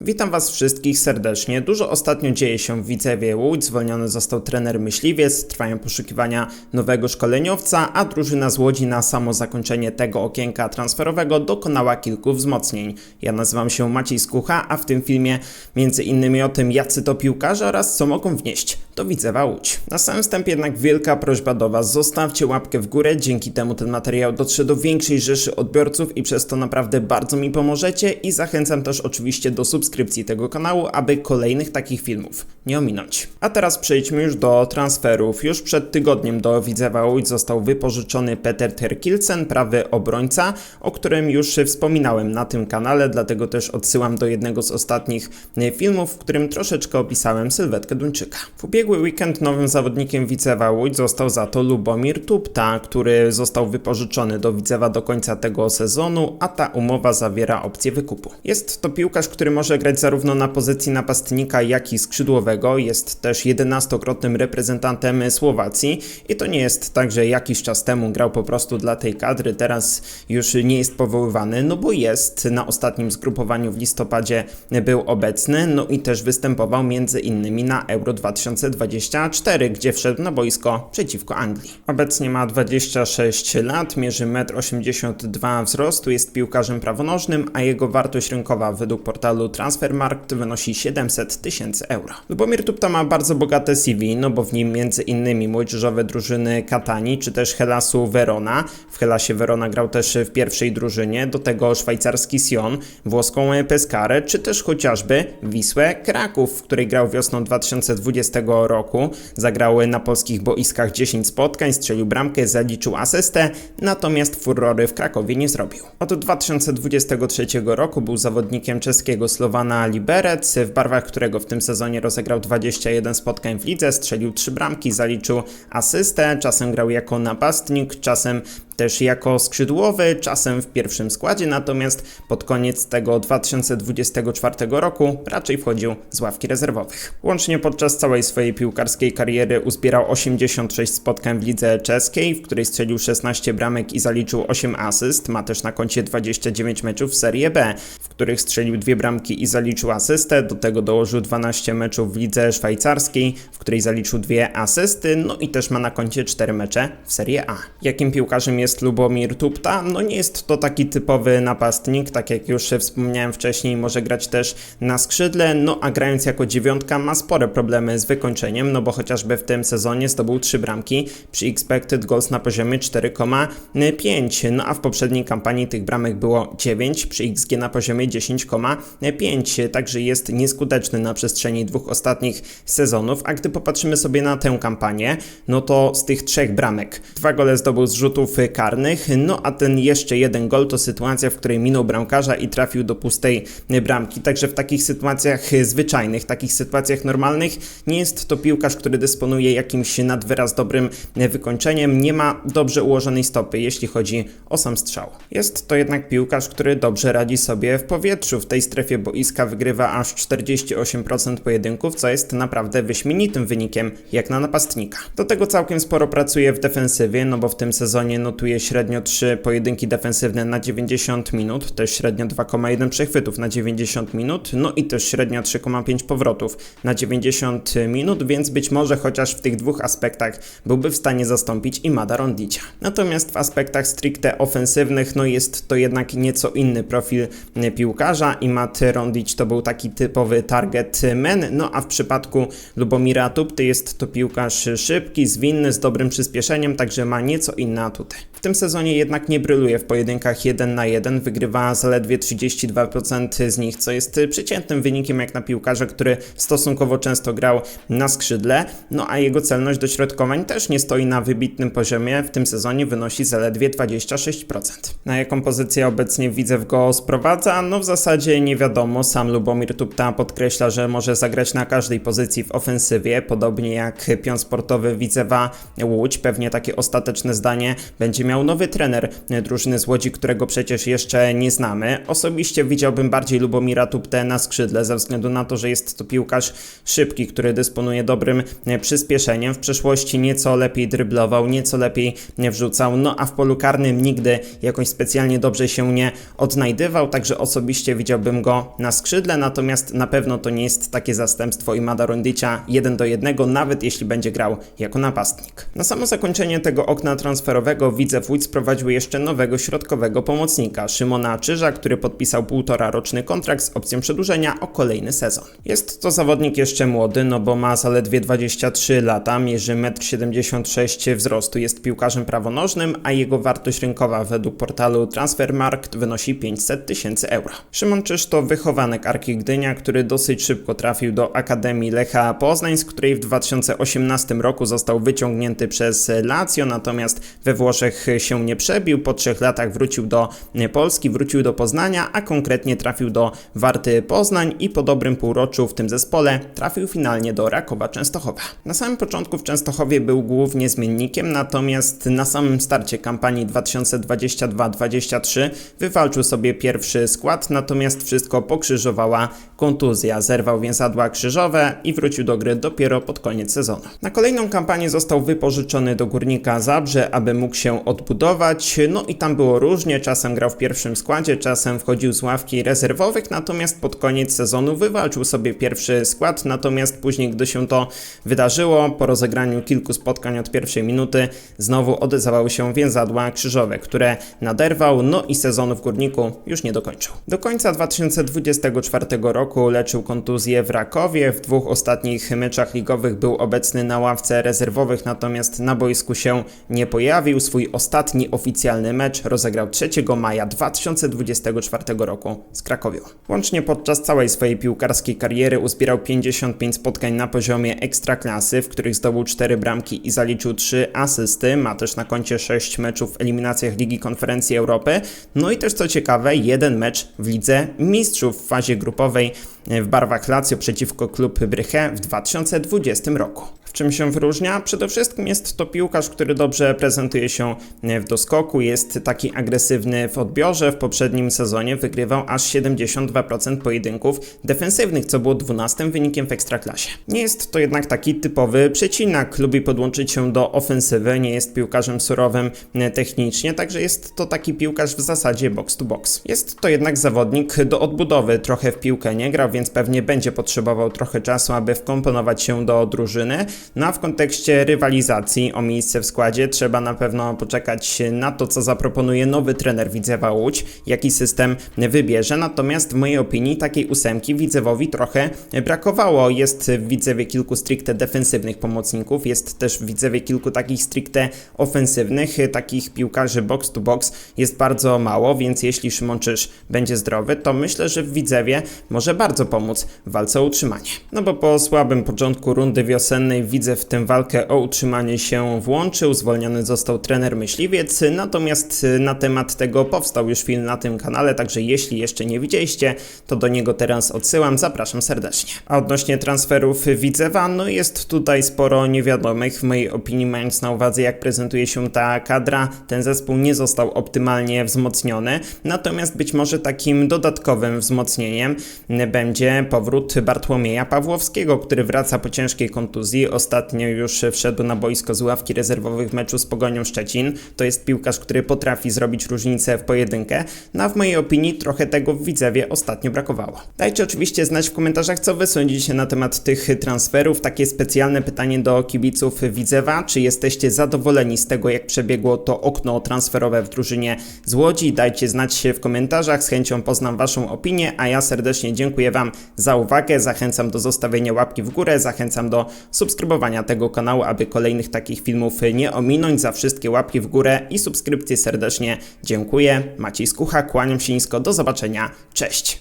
Witam Was wszystkich serdecznie. Dużo ostatnio dzieje się w Widzewie Łódź. Zwolniony został trener myśliwiec, trwają poszukiwania nowego szkoleniowca, a drużyna z Łodzi na samo zakończenie tego okienka transferowego dokonała kilku wzmocnień. Ja nazywam się Maciej Skucha, a w tym filmie między innymi o tym, jacy to piłkarze oraz co mogą wnieść do Widzewa Łódź. Na samym wstępie jednak wielka prośba do Was, zostawcie łapkę w górę, dzięki temu ten materiał dotrze do większej rzeszy odbiorców i przez to naprawdę bardzo mi pomożecie i zachęcam też oczywiście do subskrypcji tego kanału, aby kolejnych takich filmów nie ominąć. A teraz przejdźmy już do transferów. Już przed tygodniem do Widzewa Łódź został wypożyczony Peter Terkilsen, prawy obrońca, o którym już wspominałem na tym kanale, dlatego też odsyłam do jednego z ostatnich e, filmów, w którym troszeczkę opisałem sylwetkę Duńczyka. W ubiegły weekend nowym zawodnikiem Widzewa Łódź został za to Lubomir Tupta, który został wypożyczony do Widzewa do końca tego sezonu, a ta umowa zawiera opcję wykupu. Jest to piłkarz, który może grać zarówno na pozycji napastnika, jak i skrzydłowego. Jest też 11-krotnym reprezentantem Słowacji i to nie jest tak, że jakiś czas temu grał po prostu dla tej kadry, teraz już nie jest powoływany, no bo jest na ostatnim zgrupowaniu w listopadzie był obecny, no i też występował między innymi na Euro 2024, gdzie wszedł na boisko przeciwko Anglii. Obecnie ma 26 lat, mierzy 1,82 m wzrostu, jest piłkarzem prawonożnym, a jego wartość rynkowa według portalu Transfermarkt wynosi 700 tysięcy euro. Lubomir Tupta ma bardzo bogate CV, no bo w nim innymi młodzieżowe drużyny Katani, czy też Helasu Verona. W Helasie Verona grał też w pierwszej drużynie, do tego szwajcarski Sion, włoską Pescarę, czy też chociażby Wisłę Kraków, w której grał wiosną 2020 roku. Zagrały na polskich boiskach 10 spotkań, strzelił bramkę, zaliczył asystę, natomiast furory w Krakowie nie zrobił. Od 2023 roku był zawodnikiem czeskiego Slowana Liberec, w barwach którego w tym sezonie rozegrał 21 spotkań w lidze, strzelił 3 bramki, zaliczył asystę, czasem grał jako napastnik, czasem też jako skrzydłowy, czasem w pierwszym składzie, natomiast pod koniec tego 2024 roku raczej wchodził z ławki rezerwowych. Łącznie podczas całej swojej piłkarskiej kariery uzbierał 86 spotkań w lidze czeskiej, w której strzelił 16 bramek i zaliczył 8 asyst. Ma też na koncie 29 meczów w Serie B, w których strzelił dwie bramki i zaliczył asystę. Do tego dołożył 12 meczów w lidze szwajcarskiej, w której zaliczył dwie asysty, no i też ma na koncie 4 mecze w Serie A. Jakim piłkarzem jest Lubomir Tupta? No nie jest to taki typowy napastnik, tak jak już wspomniałem wcześniej, może grać też na skrzydle, no a grając jako dziewiątka ma spore problemy z wykończeniem, no bo chociażby w tym sezonie zdobył 3 bramki przy expected goals na poziomie 4,5, no a w poprzedniej kampanii tych bramek było 9 przy XG na poziomie 10,5, także jest nieskuteczny na przestrzeni dwóch ostatnich sezonów, a gdy popatrzymy sobie na tę kampanię, no to z tych trzech bramek dwa gole zdobył z rzutów karnych, no a ten jeszcze jeden gol to sytuacja, w której minął bramkarza i trafił do pustej bramki, także w takich sytuacjach zwyczajnych, takich sytuacjach normalnych nie jest to piłkarz, który dysponuje jakimś nadwyraz dobrym wykończeniem, nie ma dobrze ułożonej stopy, jeśli chodzi o sam strzał. Jest to jednak piłkarz, który dobrze radzi sobie w powietrzu, w tej strefie boiska wygrywa aż 48% pojedynków, co jest naprawdę wyśmienitym wynikiem jak na napastnika. Do tego całkiem sporo pracuje w defensywie, no bo w tym sezonie notuje średnio 3 pojedynki defensywne na 90 minut, też średnio 2,1 przechwytów na 90 minut, no i też średnio 3,5 powrotów na 90 minut, więc być może chociaż w tych dwóch aspektach byłby w stanie zastąpić Imada Rondicia. Natomiast w aspektach stricte ofensywnych, no jest to jednak nieco inny profil piłkarza. Imad Rondic to był taki typowy target man, no a w przypadku Lubomira Tupty jest to piłkarz szybki, zwinny, z dobrym przyspieszeniem, także ma nieco inne atuty. W tym sezonie jednak nie bryluje w pojedynkach 1 na 1, wygrywa zaledwie 32% z nich, co jest przeciętnym wynikiem jak na piłkarza, który stosunkowo często grał na skrzydle, no a jego celność dośrodkowań też nie stoi na wybitnym poziomie, w tym sezonie wynosi zaledwie 26%. Na jaką pozycję obecnie Widzew go sprowadza? No w zasadzie nie wiadomo, sam Lubomir Tupta podkreśla, że może zagrać na każdej pozycji w ofensywie, podobnie jak pion sportowy Widzewa Łódź, pewnie takie ostateczne zdanie będzie miał nowy trener drużyny z Łodzi, którego przecież jeszcze nie znamy. Osobiście widziałbym bardziej Lubomira Tupte na skrzydle, ze względu na to, że jest to piłkarz szybki, który dysponuje dobrym przyspieszeniem. W przeszłości nieco lepiej dryblował, nieco lepiej wrzucał, no a w polu karnym nigdy jakoś specjalnie dobrze się nie odnajdywał, także osobiście widziałbym go na skrzydle, natomiast na pewno to nie jest takie zastępstwo Imada Rondicia 1 do 1, nawet jeśli będzie grał jako napastnik. Na samo zakończenie tego okna transferowego Widzew sprowadził jeszcze nowego środkowego pomocnika, Szymona Czyża, który podpisał półtora roczny kontrakt z opcją przedłużenia o kolejny sezon. Jest to zawodnik jeszcze młody, no bo ma zaledwie 23 lata, mierzy 1,76 m wzrostu, jest piłkarzem prawonożnym, a jego wartość rynkowa według portalu Transfermarkt wynosi 500 tysięcy euro. Szymon Czyż to wychowanek Arki Gdynia, który dosyć szybko trafił do Akademii Lecha Poznań, z której w 2018 roku został wyciągnięty przez Lazio, natomiast we Włoszech się nie przebił. Po trzech latach wrócił do Polski, wrócił do Poznania, a konkretnie trafił do Warty Poznań i po dobrym półroczu w tym zespole trafił finalnie do Rakowa Częstochowa. Na samym początku w Częstochowie był głównie zmiennikiem, natomiast na samym starcie kampanii 2022-23 wywalczył sobie pierwszy skład, natomiast wszystko pokrzyżowała kontuzja. Zerwał więzadła krzyżowe i wrócił do gry dopiero pod koniec sezonu. Na kolejną kampanię został wypożyczony do Górnika Zabrze, aby mógł się odbudować. No i tam było różnie, czasem grał w pierwszym składzie, czasem wchodził z ławki rezerwowych, natomiast pod koniec sezonu wywalczył sobie pierwszy skład, natomiast później, gdy się to wydarzyło, po rozegraniu kilku spotkań od pierwszej minuty, znowu odezwały się więzadła krzyżowe, które naderwał, no i sezonu w Górniku już nie dokończył. Do końca 2024 roku leczył kontuzję w Rakowie, w dwóch ostatnich meczach ligowych był obecny na ławce rezerwowych, natomiast na boisku się nie pojawił. Swój ostatni oficjalny mecz rozegrał 3 maja 2024 roku z Krakowią. Łącznie podczas całej swojej piłkarskiej kariery uzbierał 55 spotkań na poziomie ekstraklasy, w których zdobył 4 bramki i zaliczył 3 asysty. Ma też na koncie 6 meczów w eliminacjach Ligi Konferencji Europy. No i też co ciekawe, jeden mecz w Lidze Mistrzów w fazie grupowej w barwach Lazio przeciwko klub Bryche w 2020 roku. W czym się wyróżnia? Przede wszystkim jest to piłkarz, który dobrze prezentuje się w doskoku, jest taki agresywny w odbiorze. W poprzednim sezonie wygrywał aż 72% pojedynków defensywnych, co było 12 wynikiem w ekstraklasie. Nie jest to jednak taki typowy przecinak, lubi podłączyć się do ofensywy, nie jest piłkarzem surowym technicznie, także jest to taki piłkarz w zasadzie box to box. Jest to jednak zawodnik do odbudowy, trochę w piłkę nie grał, więc pewnie będzie potrzebował trochę czasu, aby wkomponować się do drużyny. No a w kontekście rywalizacji o miejsce w składzie trzeba na pewno poczekać na to, co zaproponuje nowy trener Widzewa Łódź, jaki system wybierze. Natomiast w mojej opinii takiej ósemki Widzewowi trochę brakowało. Jest w Widzewie kilku stricte defensywnych pomocników, jest też w Widzewie kilku takich stricte ofensywnych, takich piłkarzy box to box jest bardzo mało, więc jeśli Szymon będzie zdrowy, to myślę, że w Widzewie może bardzo pomóc w walce o utrzymanie. No bo po słabym początku rundy wiosennej widzę w tym walkę o utrzymanie się włączył, zwolniony został trener myśliwiec, natomiast na temat tego powstał już film na tym kanale, także jeśli jeszcze nie widzieliście, to do niego teraz odsyłam, zapraszam serdecznie. A odnośnie transferów Widzewa, no jest tutaj sporo niewiadomych, w mojej opinii mając na uwadze jak prezentuje się ta kadra, ten zespół nie został optymalnie wzmocniony, natomiast być może takim dodatkowym wzmocnieniem będzie powrót Bartłomieja Pawłowskiego, który wraca po ciężkiej kontuzji, ostatnio już wszedł na boisko z ławki rezerwowych w meczu z Pogonią Szczecin. To jest piłkarz, który potrafi zrobić różnicę w pojedynkę, no a w mojej opinii trochę tego w Widzewie ostatnio brakowało. Dajcie oczywiście znać w komentarzach, co wy sądzicie na temat tych transferów. Takie specjalne pytanie do kibiców Widzewa. Czy jesteście zadowoleni z tego, jak przebiegło to okno transferowe w drużynie z Łodzi? Dajcie znać w komentarzach, z chęcią poznam waszą opinię, a ja serdecznie dziękuję wam za uwagę. Zachęcam do zostawienia łapki w górę, zachęcam do subskrybowania tego kanału, aby kolejnych takich filmów nie ominąć. Za wszystkie łapki w górę i subskrypcje serdecznie dziękuję. Maciej Skucha, kłaniam się nisko, do zobaczenia, cześć!